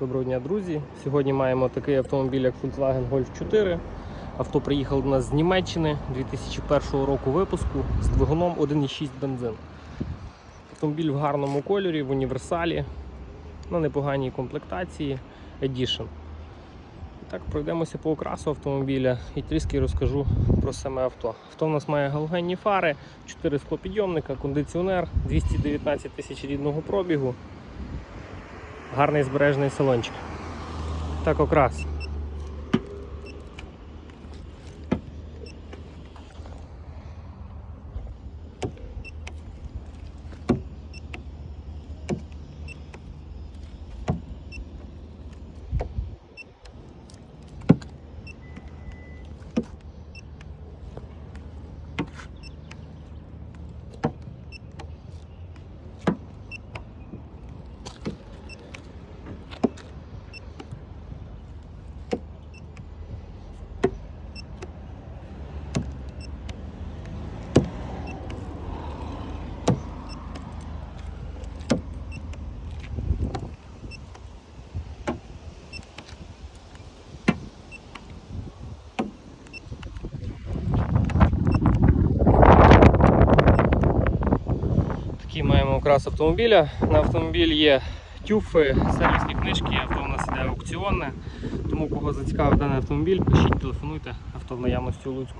Доброго дня, друзі. Сьогодні маємо такий автомобіль, як Volkswagen Golf 4. Авто приїхало до нас з Німеччини 2001 року випуску з двигуном 1,6 бензин. Автомобіль в гарному кольорі, в універсалі, на непоганій комплектації Edition. І так, пройдемося по окрасу автомобіля і трішки розкажу про саме авто. Авто в нас має галогенні фари, 4 склопідйомника, кондиціонер, 219 тисяч рідного пробігу. Гарний збережений салончик. Так окрас. Такий маємо окрас автомобіля. На автомобіль є тюфи, сервісні книжки, авто у нас іде аукціонне. Тому кого зацікавив даний автомобіль, пишіть, телефонуйте, авто в наявності у Луцьку.